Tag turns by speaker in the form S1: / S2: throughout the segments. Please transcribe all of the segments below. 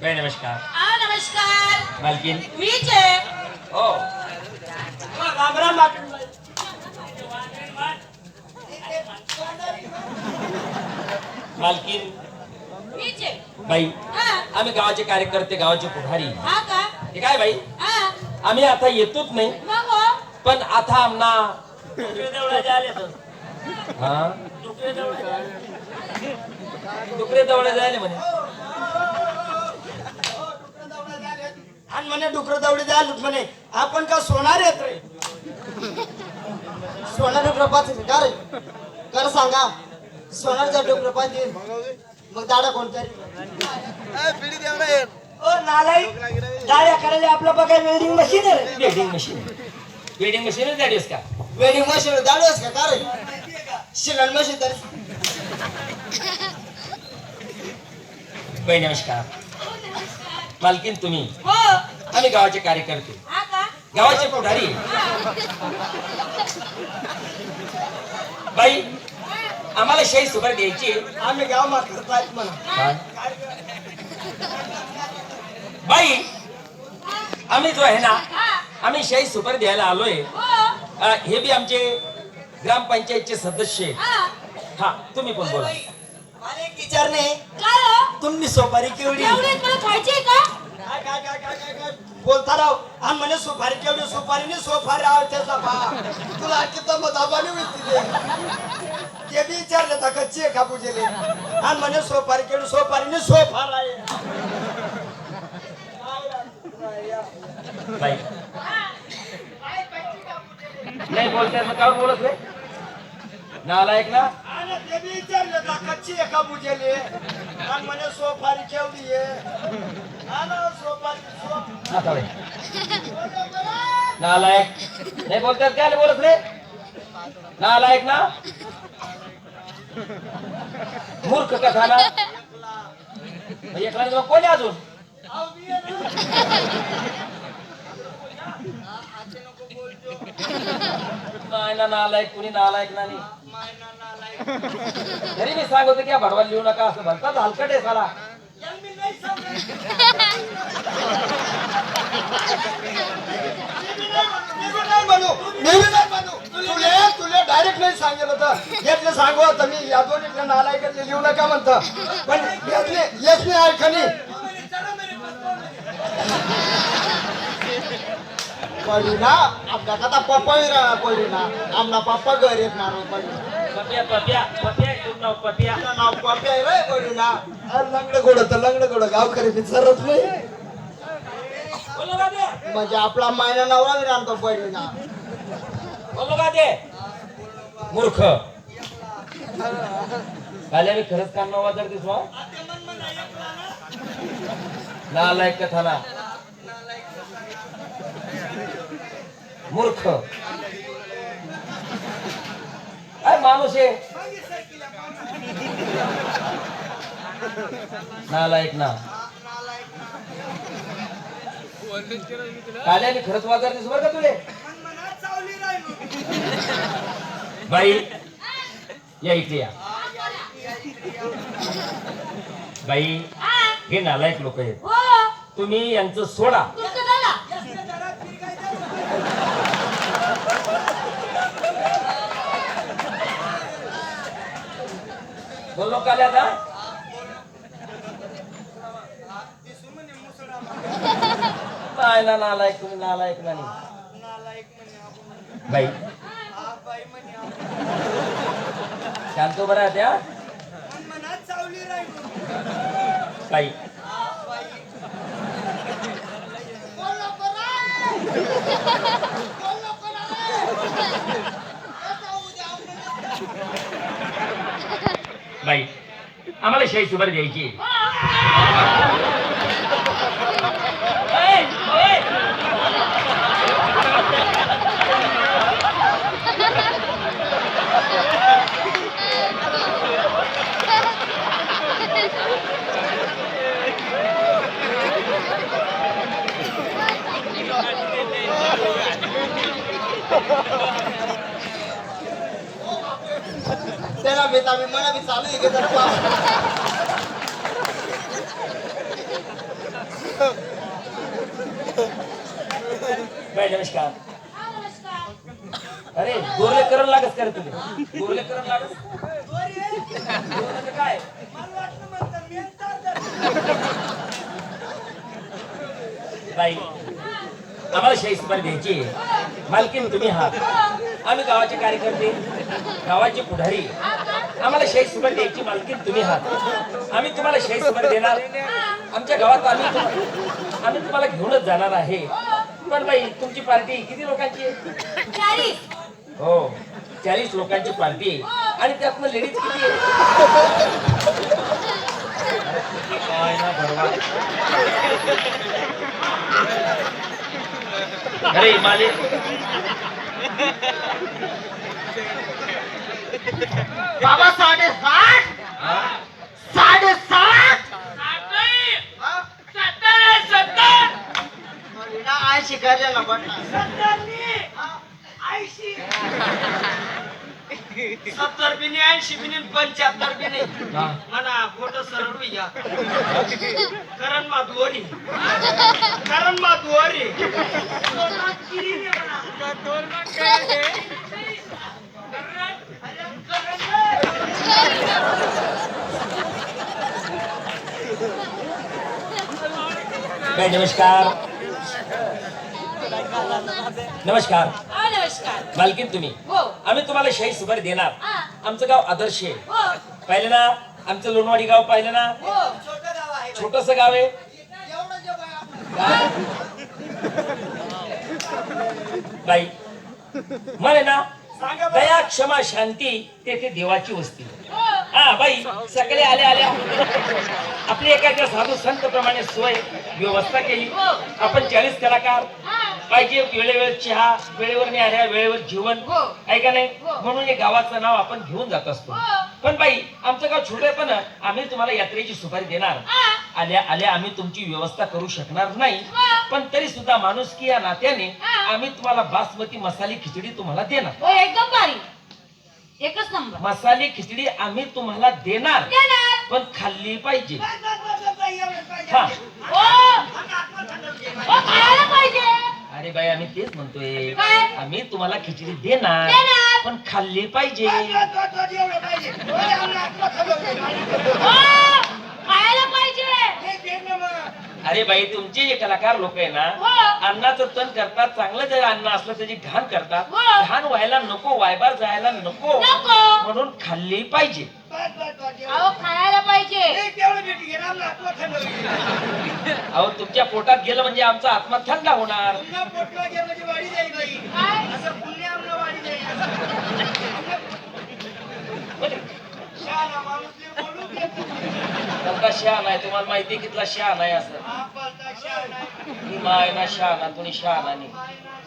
S1: बाई नमस्कार?
S2: हा नमस्कार.
S1: मालकीन?
S2: मीच आहे
S1: हो.
S3: राम राम बाटूबाई.
S1: मालकीन?
S2: मीच आहे
S1: बाई
S2: हा.
S1: आम्ही गावाचे कार्यकर्ते गावाचे पुढारी.
S2: हा का?
S1: हे काय बाई?
S2: हा.
S1: आम्ही आता येतोच नाही.
S2: मग हो.
S1: पण आता आमना. हा?
S3: डुकरे
S1: जवळ जायले म्हणे.
S3: आणि म्हणे डुकर दवडी द्याल म्हणे. आपण का सोनार येत रे?
S4: सोनार डुकर पाच का रे? कर सांगा सोनारचा डुकर पाच मग दाडा कोणतरी
S3: ओ नालाई दाड्या करायला आपलं बघा वेल्डिंग मशीन आहे रे.
S1: Wedding machine. वेडिंग मशीन का?
S4: वेडिंग मशीन दाडूस का? का रे? शिलन मशीन तर
S1: बाई नमस्कार. मालकीन तुम्ही.
S2: हो.
S1: आम्ही गावाचे कार्यकर्ते.
S2: हा का?
S1: गावाचे पुढारी. बाई आम्हाला शाही सुपारी द्यायची.
S3: आम्ही गाव मात्र म्हणा.
S1: बाई आम्ही जो आहे ना
S2: हा.
S1: आम्ही शाही सुपारी द्यायला आलोय.
S2: हो.
S1: हे बी आमचे ग्रामपंचायतचे सदस्य. आहे.
S2: हा.
S1: हा तुम्ही पण बोला.
S3: विचारणे.
S2: काय?
S3: तुम्ही सोपारी केवढी?
S2: एवढे मला खायचे का?
S3: काय काय काय काय काय काय? बोलता राव आणि म्हणे सुपारी केवढी सुपारी नाही सोफारी आवडतेच बा तुला किती मग दाबाने होती ते बी विचारले तर कच्ची आहे का पूजेले? आणि म्हणे सोपारी केवढी सोपारी नाही सोफार आहे
S1: बाई नाही बोलते काय बोलत नाही? नालायक ना?
S3: आणि ते बी विचारले कच्ची आहे का पूजेले आणि म्हणे सोपारी केवढी आहे. हा ना सोपारी सोप-
S1: हा, चालेल. नालायक. नाही बोलतात काय बोलत नाही? नालायक ना? मूर्ख कथा ना मग एकला नाही मग कोणी अजून? नाही ना नालायक कुणी नालायक नाही. तरी मी सांगतो की भडवा लिहू नका असं भरताच हलकट आहे साला.
S3: तुले तुले डायरेक्ट नाही सांगेल होतं. घेतलं सांगू आता मी. या दोन्हीतल्या नालायकातले लिहू नका म्हणतं. पण येसने नाही ऐकणी
S4: ना ना ना ना
S3: लंगड गोड तर लंगड गोड गावकरी विचारत नाही.
S1: बोलो का ते?
S4: म्हणजे आपला मायना नवरा विरा तो पडी ना
S1: बोलो का ते? मूर्ख. काल्या मी खरंच काम नवा जर दिसवा. नालायक कथा ना मूर्ख. माणूस आहे नालायक ना. काल्या मी खरंच वाजार दिस बरं का तुले? बाई या इथे या. बाई
S2: हा
S1: हे नालायक लोक आहेत.
S2: हो.
S1: तुम्ही यांचं सोडा. बोलो काले आता नाही नालायक नालायक नाही बाई. शांत बरा त्या. बाई. बाई आम्हाला शाही सुपारी द्यायची
S4: दहावी मला चालू आहे का
S1: नमस्कार. अरे गोरले करण लागत का रे तुम्ही? गोरले करण लागत? गोरलं काय बाई आम्हाला घ्यायची मालकीन तुम्ही हा. आम्ही गावाचे कार्यकर्ते गावाचे पुढारी. आम्हाला शाही सुपारी द्यायची मालकीन तुम्ही आहात. आम्ही तुम्हाला शाही सुपारी देणार. आमच्या गावात आम्ही आम्ही तुम्हाला घेऊनच जाणार आहे. पण बाई तुमची पार्टी किती लोकांची आहे? हो चाळीस लोकांची पार्टी आहे. आणि त्यातनं लेडीज किती आहे. अरे माले
S4: बाबा साडेसाठ साडेसाठ ऐंशी करले ना पण
S3: सत्तर बिनी ऐंशी बिनी पंच्याहत्तर बिनी
S1: हा.
S3: म्हणा फोटो सरळ या करण मा दुवारी करण मा दुवारी
S1: काय नमस्कार। नमस्कार।
S2: हा नमस्कार.
S1: मालकीन तुम्ही.
S2: हो.
S1: आम्ही तुम्हाला शाही सुपारी देणार. आमचं गाव आदर्श आहे.
S2: हो.
S1: पाहिलं ना? आमचं लोणवाडी गाव पाहिलं ना?
S2: हो.
S3: छोटं गाव आहे
S1: छोटस गाव आहे.
S3: बाई
S1: म्हणे ना. दया क्षमा शांती तेथे देवाची वस्ती.
S2: हा
S1: बाई सगळे आले आल्या आपली एखाद्या साधू संत प्रमाणे सोय व्यवस्था केली. आपण चाळीस कलाकार. पाहिजे वेळेवर चहा वेळेवर न्याऱ्या वेळेवर जीवन
S2: हो.
S1: आहे का नाही? म्हणून हे गावाचं नाव आपण घेऊन जात असतो. पण बाई आमचं गाव छोटं पण आम्ही तुम्हाला यात्रेची सुपारी देणार. आल्या आल्या आम्ही तुमची व्यवस्था करू शकणार नाही. पण तरी सुद्धा माणुसकी या नात्याने आम्ही तुम्हाला बासमती मसाली खिचडी तुम्हाला देणार.
S2: हो, एकदम भारी. एकच नंबर.
S1: मसाली खिचडी आम्ही तुम्हाला देणार.
S2: देणार.
S1: पण खाल्ली पाहिजे. हा.
S2: खायला
S1: अरे बाई आम्ही तेच म्हणतोय.
S2: काय?
S1: आम्ही तुम्हाला खिचडी देणार.
S2: देणार.
S1: पण खाल्ली पाहिजे
S3: बस, बस, बस, एवढं पाहिजे. ओय, आम्ही आत्मा खाल्लं.
S2: हो खायला पाहिजे
S3: हे घे ना मग.
S1: अरे बाई तुमचे जे कलाकार लोक आहे ना
S2: हो.
S1: अन्नाचं तण करतात चांगलं जर अन्न असलं त्याची घाण करतात
S2: हो.
S1: घाण व्हायला नको वायबार जायला नको
S2: नको.
S1: म्हणून खाल्ली पाहिजे.
S2: अहो खायला पाहिजे
S3: हे.
S1: अहो तुमच्या पोटात गेलं म्हणजे आमचा आत्मा थंड होणार
S3: देत नाही.
S1: शहाणा आहे तुम्हाला माहिती आहे कितला शहाणा आहे असं
S3: हा बोलता शहाणा आहे.
S1: ही माय ना शहाणा तुम्ही शहाणा नाही
S3: मायना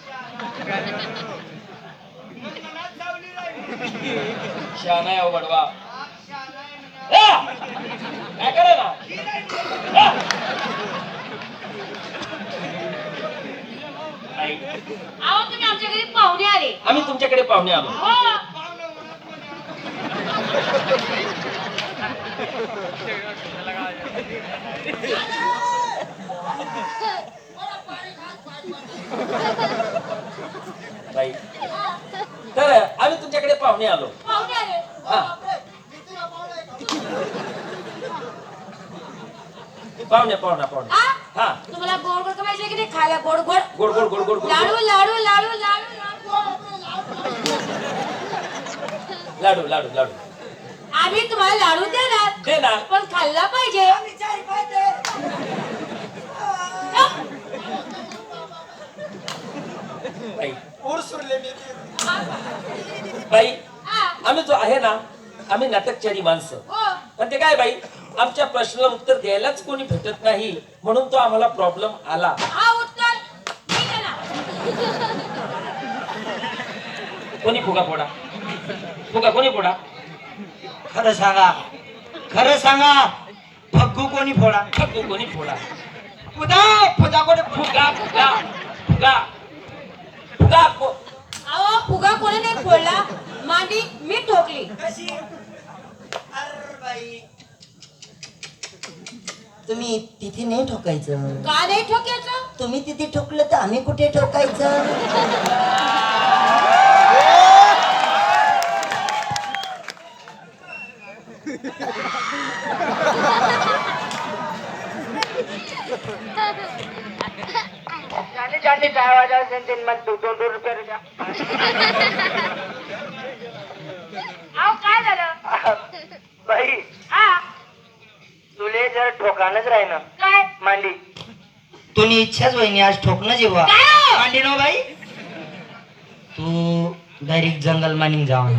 S3: शहाणा.
S1: आहे
S3: म्हणा.
S1: काय करा ना
S2: अहो तुम्ही आमच्या घरी पाहुणे आले
S1: आम्ही तुमच्याकडे पाहुणे आलो
S2: हो.
S1: बाई. तर आम्ही तुमच्याकडे पाहुणे आलो.
S2: पाहुणे
S1: पाहुणे पाहुणा
S2: हा? तुम्हाला गोड गोड पाहिजे की नाही? खायला गोड गोड?
S1: गोड गोड गोड गोड
S2: लाडू. लाडू लाडू लाडू लाडू.
S1: लाडू लाडू लाडू.
S2: आम्ही तुम्हाला लाडू देणार
S1: दे ना
S2: पण खाल्ला पाहिजे.
S1: बाई
S3: मी.
S1: बाई
S2: हा,
S1: आम्ही जो आहे ना आम्ही नाटकचारी माणसं.
S2: हो.
S1: पण ते काय बाई आमच्या प्रश्नाला उत्तर द्यायलाच कोणी भेटत नाही. म्हणून तो आम्हाला प्रॉब्लेम आला.
S2: हा
S1: कोणी फुगा फोडा? फुगा कोणी फोडा?
S3: खरं सांगा. खरं सांगा. फग्गू कोणी फोडा?
S1: फुगू कोणी फोडा?
S3: पुदा पुदा कोणी
S1: फुगा फुगा फुगा. फुगा
S2: अहो फुगा कोणी नाही फोडला. मांडी मी ठोकली.
S3: कशी? अर बाई.
S4: तुम्ही तिथे नाही ठोकायचं.
S2: का नाही ठोक्याचं?
S4: तुम्ही तिथे ठोकलं तर आम्ही कुठे ठोकायचं?
S2: अहो काय झालं?
S3: बाई
S2: हा?
S3: तुले जर ठोकानच राहीन
S2: काय?
S3: मांडी.
S4: तुम्ही इच्छाच वहिनी आज ठोकणं जेव्हा.
S2: काय हो?
S4: मांडी नो बाई. तू डायरेक्ट जंगल मानिंग जावा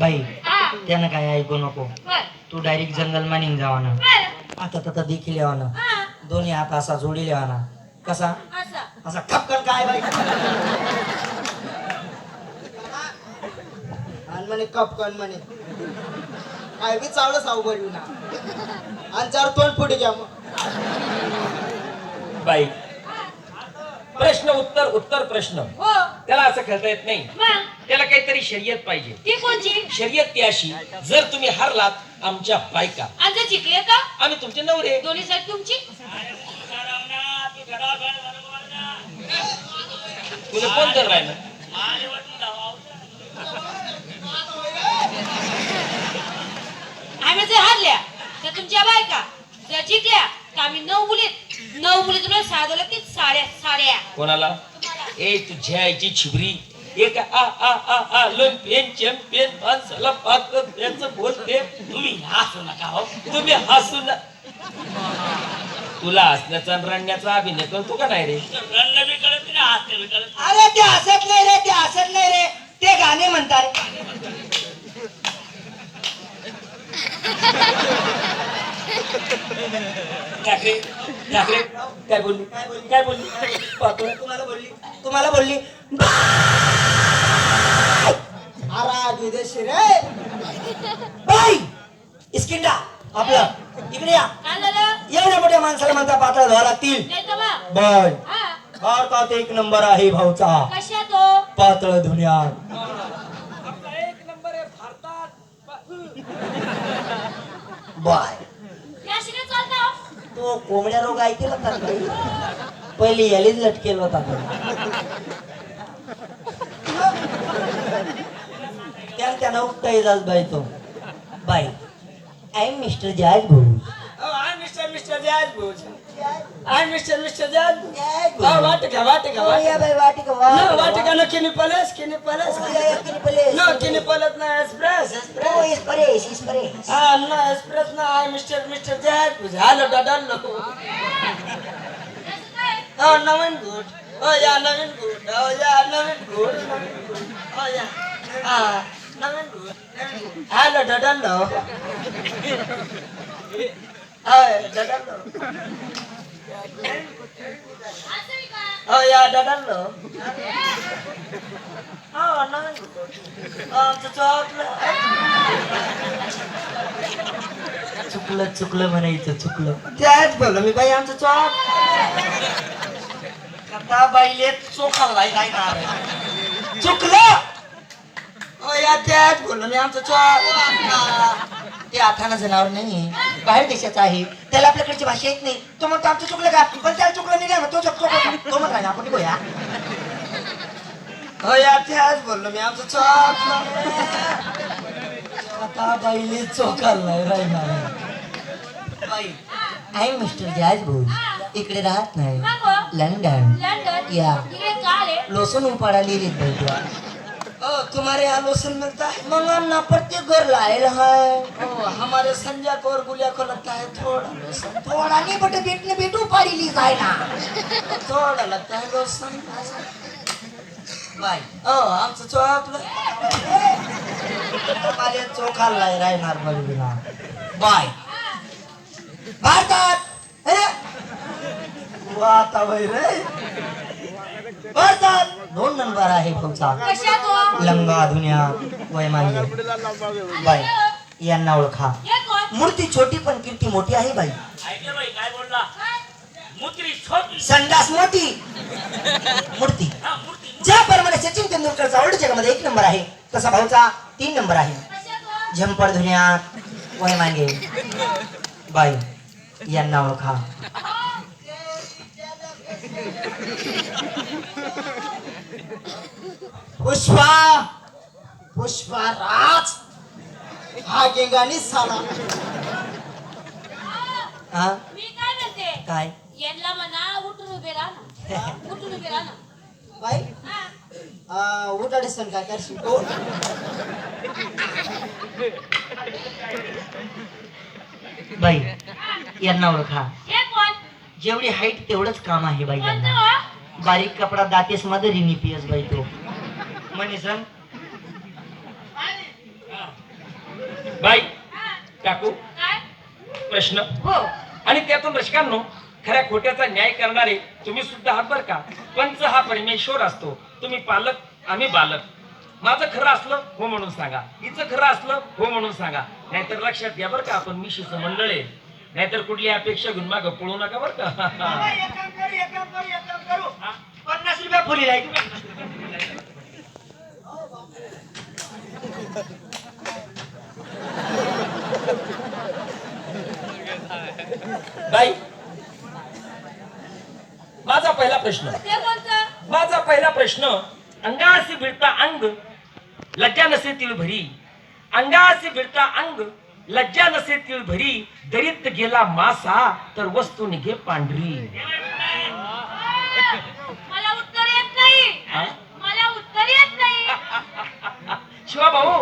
S4: बाई
S2: हा
S4: त्यानं काय ऐकू नको. तू डायरेक्ट जंगल मानिंग जावा ना आता तर देखील यावा ना दोन्ही हात असा जोडी लेवा ना कसा?
S2: असं.
S4: असा खपकन काय बाई? आणि म्हणे कपकन म्हणे. काय बी चावलं साऊ बळू ना. आणि चार तोंड पुढे घ्या मग.
S1: बाई प्रश्न उत्तर उत्तर प्रश्न.
S2: हो.
S1: त्याला असं खेळता येत नाही. त्याला काहीतरी शर्यत पाहिजे.
S2: ती कोणची?
S1: शर्यत ती अशी जर तुम्ही हारलात आमच्या बायका.
S2: आज जिंकले का?
S1: आम्ही तुमचे नवरे.
S2: दोन्ही साईड तुमची?
S1: तुला कोण तर राहिलं?
S2: आम्ही जर हारल्या तर तुमच्या बायका जर जिंकल्या तर आम्ही नऊ मुलीत नऊ मुली तुम्हाला साधवलं की साड्या साड्या.
S1: कोणाला? ए तुझ्या आईची छिबरी. एक आ आ आ आ पेन चॅम्पियन माणसाला पाहत याचं बोलते. तुम्ही हसू नका हो. तुम्ही हसू न तुला हसण्याचा आणि रडण्याचा अभिनय करतो का नाही रे?
S4: अरे ते हसत नाही रे ते हसत नाही रे. ते गाणे म्हणतात.
S1: ठाकरे ठाकरे काय बोलली? काय बोलली? पाहतो
S4: तुम्हाला बोलली तुम्हाला बोलली. अरा विदेशी रे. बाई इस्किंडा आपलं. इकडे या.
S2: काय झालं
S4: एवढ्या मोठ्या माणसाला म्हणता पातळ धुवा लागतील.
S2: नाही तर मग?
S4: बर
S2: हा.
S4: भारतात एक नंबर आहे भाऊचा.
S2: कशा तो?
S4: पातळ धुण्यात
S1: एक नंबर आहे भारतात.
S4: बाय. तो कोंबड्या रोग ऐकेल होता का? पहिले यालीच लटकेल होता त्यानं त्यानं उठता येतात बाई तो. बाई आय एम मिस्टर जॉर्ज भाऊ
S3: मिस्टर मिस्टर जॅज भोज आय मिस्टर मिस्टर जॅज हा. वाटिका. वाटिका वाटिका no किनी पलेस किनी पलेस.
S4: या, या, किनी पलेस.
S3: ना एक्सप्रेस
S4: ओ,
S3: एक्सप्रेस. Ah, no, एक्सप्रेस ना आय मिस्टर मिस्टर जॅज भोज हॅलो डडल Oh, नवीन गुड Oh, या नवीन गुड Oh, या नवीन गुड Oh, या हा नवीन good hello doodle hi Oh, या नवीन गुड आमचं चॉकलेट
S4: चुकलं चुकलं म्हणायचं चुकलं
S3: त्याच बोल मी बाई आमचं चॉक
S4: आता बाईले चोखा लाई नाही ना
S3: चुकलं या त्याच बोल मी आमचं चॉक
S4: ते आठाना जनावर नाही बाहेर देशाचा आहे. त्याला आपल्याकडची भाषा येत नाही. तो म्हणतो आमचं चुकलं का? पण त्याला चुकलं नाही ना तो चुकतो? तो म्हणतो ना आपण गोया
S3: हो या त्याच बोललो मी आमचं चॉक
S4: आता बाईले लाई राहणार बाई आय मिस्टर जॅज भाऊ इकडे राहत नाही. लंडन. या. लोसन उपाड़ा
S3: ओ तुम्हारे लोशन मिलता है?
S4: मग आमना प्रत्येक घर लायल है।
S3: ओ हमारे संजय को और गुलिया को लगता है थोड़ा
S4: थोडा नाही बट भेटने भेटू पाडीली जाय ना।
S3: थोड़ा लगता है लोशन।
S4: बाई
S3: ओ आमचं चॉक
S4: माझ्या चोखा लाई राहणार बघितला बाय भारतात
S3: आता बाई रे।
S4: भारतात दोन नंबर आहे भाऊचा
S2: कशा तो
S4: लंगा धुन्या वयमान्य बाई यांना ओळखा.
S2: हे कोण?
S4: मूर्ती छोटी पण कीर्ती मोठी आहे बाई.
S1: ऐकलं बाई काय बोलला? मुत्री छोटी.
S4: संडास मोठी. मूर्ती.
S1: हा मूर्ती
S4: ज्याप्रमाणे सचिन तेंडुलकरचा वर्ल्ड जगामध्ये एक नंबर आहे तसा भाऊचा तीन नंबर आहे. झंपर धुण्यात वय मागे बाई यांना ओळखा.
S3: पुष्पा पुष्पा राज हा गेंगानी साला.
S4: हा?
S2: मी काय म्हणते?
S4: काय?
S2: यांना म्हणा उठून उभे राहा ना. उठून उभे राहा ना.
S3: बाई?
S2: हा.
S3: उठाडे सण काय करशील तो?
S4: बाई यांना ओळखा.
S2: हे कोण?
S4: जेवढी हाईट तेवढंच काम आहे बाई
S2: कोणतं
S4: यांना.
S2: हो?
S4: बारीक कपडा दातेस मध्ये रिनी पियस बाई तो. मनीसन
S1: बाई. काकू प्रश्न.
S2: हो.
S1: आणि त्यातून रसिकांनो खऱ्या खोट्याचा न्याय करणारे तुम्ही सुद्धा आहात बरं का? पंच हा परमेश्वर असतो. तुम्ही पालक आम्ही बालक. माझं खरं असलं हो म्हणून सांगा. हिचं खरं असलं हो म्हणून सांगा. नाहीतर लक्षात घ्या बरं का आपण मिशीचं मंडळ आहे. नाहीतर कुठली अपेक्षा घेऊन मागं पळू नका बरं का?
S4: पन्नास रुपया फुली
S1: बाई माझा पहिला प्रश्न. माझा पहिला प्रश्न अंगासी भिडता अंग लज्जा नसे तिळ भरी. अंगासी भिडता अंग लज्जा नसे तिळ भरी. दरीत गेला मासा तर वस्तू निघे पांढरी. शिवा भाऊ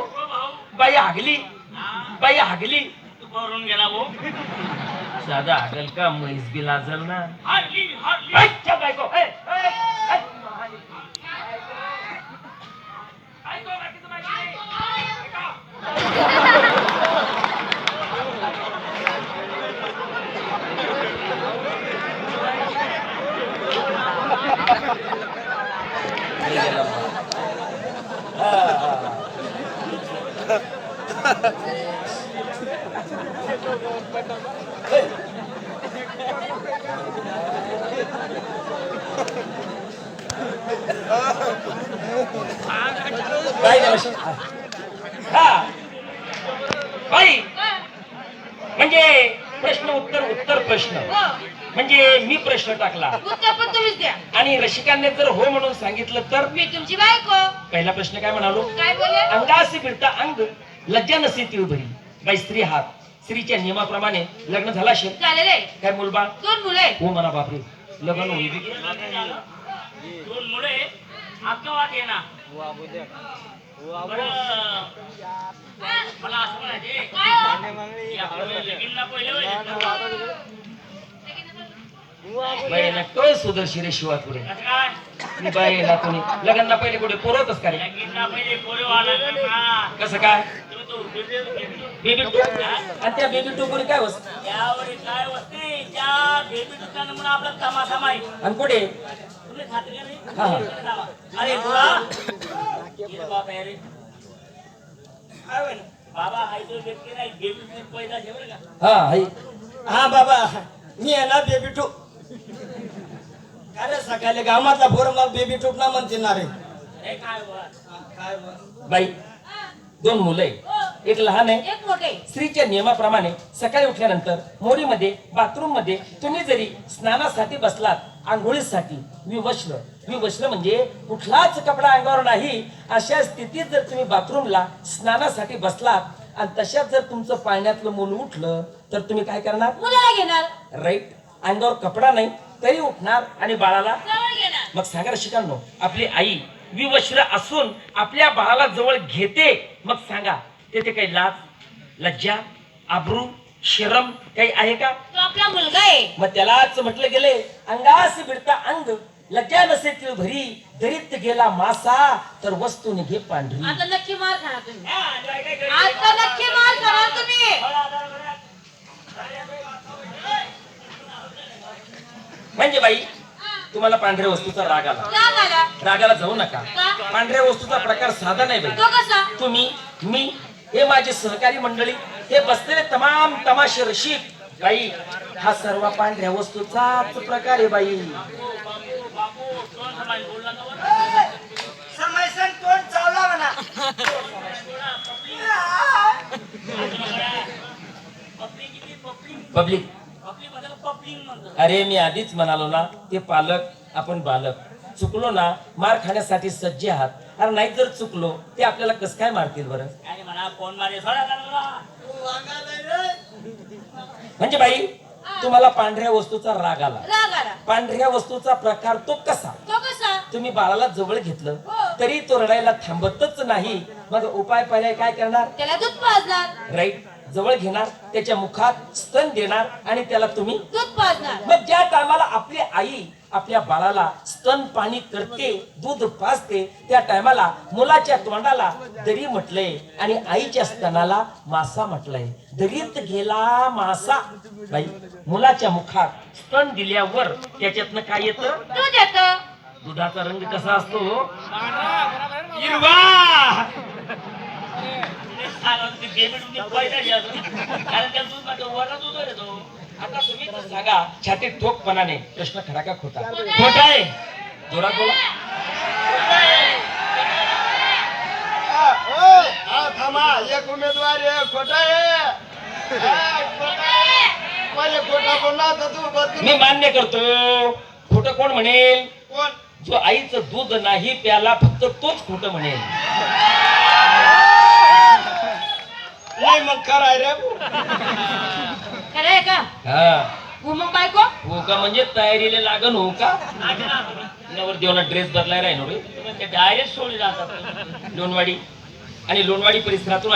S1: बाई हागली बाई हागली.
S5: गेला भाऊ
S1: साधा हागल का म्हैस बी लाजल ना. हागली हागली. बायको बाई. म्हणजे प्रश्न उत्तर उत्तर प्रश्न.
S2: हो.
S1: म्हणजे मी प्रश्न टाकला.
S2: उत्तर पण तुम्हीच द्या.
S1: आणि रसिकांनी जर हो म्हणून सांगितलं तर?
S2: मी तुमची बायको.
S1: पहिला प्रश्न काय म्हणालो?
S2: काय बोले
S1: अंगासी फिरता अंग. लज्जा नसे तिळ भरी बाई स्त्री हात. स्त्रीच्या नियमाप्रमाणे लग्न झाला असेल.
S2: झालेलं आहे.
S1: काय मुलबा
S2: दोन मुलं आहेत.
S1: हो म्हणा बापरे. लग्न होईल.
S5: दोन ना बरं, मला असं म्हणायचे? की आपलं लगीनला पहिले होईल
S1: सुदर्शी रे शिवापुरे
S5: कसं काय
S1: मी बाईला कोणी? लग्नाला पहिले कुठे पोरवतच का रे?
S5: लगीनला पहिले पोरे वाला ना
S1: कसं काय?
S5: तो बेबी-
S1: बेबी टू आणि त्या बेबी टू कोणी काय होत
S5: त्यावर काय वस्ती त्या बेबी दुकान म्हणून आपला तमाशा माहिती
S1: आणि कुठे?
S5: तुम्ही खात्री का नाही?
S1: हा.
S5: अरे तुला ये बाप आहे रे. काय होईल? बाबा हाय तो व्यक्ती नाही. बेबी पैदा ठेव बरं का.
S1: हा हाय.
S3: हा बाबा. मी आहे ना बेबी टू अरे सकाळी गावातला पोर मला बेबी टूप ना म्हणते ना रे.
S5: हे काय बुवा?
S3: काय बा?
S1: बाई दोन मुलं आहे. एक लहान आहे.
S2: एक मोठे
S1: स्त्रीच्या नियमाप्रमाणे सकाळी उठल्यानंतर मोरीमध्ये बाथरूममध्ये तुम्ही जरी स्नानासाठी बसलात आंघोळीसाठी विवस्त्र विवस्त्र म्हणजे कुठलाच कपडा अंगावर नाही अशा स्थितीत जर तुम्ही बाथरूमला स्नानासाठी बसलात आणि तशात जर तुमचं पाण्यातलं मूल उठलं तर तुम्ही काय करणार?
S2: मुलाला घेणार.
S1: राईट अंगावर कपडा नाही तरी उठणार आणि बाळाला मग सांगा शिकांनो आपली आई विवस्त्र असून आपल्या बाळाला जवळ घेते मग सांगा तेथे काही लाज लज्जा आबरू शरम काही आहे का
S2: तो आपला मुलगा आहे
S1: मग त्यालाच म्हटलं गेले अंगास भिडता अंग लज्जा नसे तिळ भरी दरीत गेला मासा तर वस्तू निघे पांढरी
S2: आता नक्की मार खाणार तुम्ही
S5: हा?
S2: आता नक्की मार खाणार तुम्ही
S1: म्हणजे बाई तुम्हाला पांढऱ्या वस्तूचा राग आला.
S2: राग आला?
S1: रागाला जाऊ नका.
S2: का?
S1: पांढऱ्या वस्तूचा प्रकार साधा नाही बाई.
S2: कसा?
S1: तुम्ही मी हे माझे सहकारी मंडळी हे बसलेले तमाम तमाशे रशीक बाई हा सर्व पांढऱ्या वस्तूचाच प्रकार आहे बाई?
S4: समयसन तोंड चावला म्हणा
S5: पब्लिक किती पब्लिक
S1: पब्लिक
S5: पब्लिक म्हणजे पब्लिक म्हणतात
S1: अरे मी आधीच म्हणालो ना ते पालक आपण बालक. चुकलो ना मार खाण्यासाठी सज्ज आहात. अरे नाही जर चुकलो. ते आपल्याला कसं काय मारतील बरं? म्हणजे बाई तुम्हाला पांढऱ्या वस्तूचा राग आला.
S2: राग आला.
S1: पांढऱ्या वस्तूचा प्रकार तो कसा?
S2: तो कसा?
S1: तुम्ही बाळाला जवळ घेतलं
S2: हो.
S1: तरी तो रडायला थांबतच नाही. मग उपाय पर्याय काय करणार?
S2: त्याला दूध पाजणार.
S1: राईट जवळ घेणार त्याच्या मुखात स्तन देणार आणि त्याला तुम्ही
S2: दूध पाजणार.
S1: मग ज्या टायमाला आपली आई आपल्या बाळाला स्तन पाणी करते दूध पाजते त्या टायमाला मुलाच्या तोंडाला दरी म्हटलंय आणि आईच्या स्तनाला मासा म्हटलंय. दरीत गेला मासा. बाई मुलाच्या मुखात स्तन दिल्यावर त्याच्यातनं काय येतं?
S2: दूध येतं.
S1: दुधाचा रंग कसा असतो? हिरवा! आता तुम्ही सांगा छातीत ठोकपणाने प्रश्न खरा का खोटा? खोटा आहे. जोरात बोला.
S3: थांबा एक उमेदवार आहे खोटा आहे. हा, खोटा बोलला तर तू
S1: मी मान्य करतो. खोटं कोण म्हणेल?
S3: कोण?
S1: जो आईचं दूध नाही प्याला फक्त तोच खोटं म्हणेल.
S3: नाही मग कराय रे.
S2: का?
S1: हा.
S2: हो मग बायको?
S1: हो का? म्हणजे तयारीला लागन हो का? नवर देवना ड्रेस बदलाय राहिनो रे.
S5: डायरेक्ट सोडले जातात.
S1: लोणवाडी. आणि लोणवाडी परिसरातून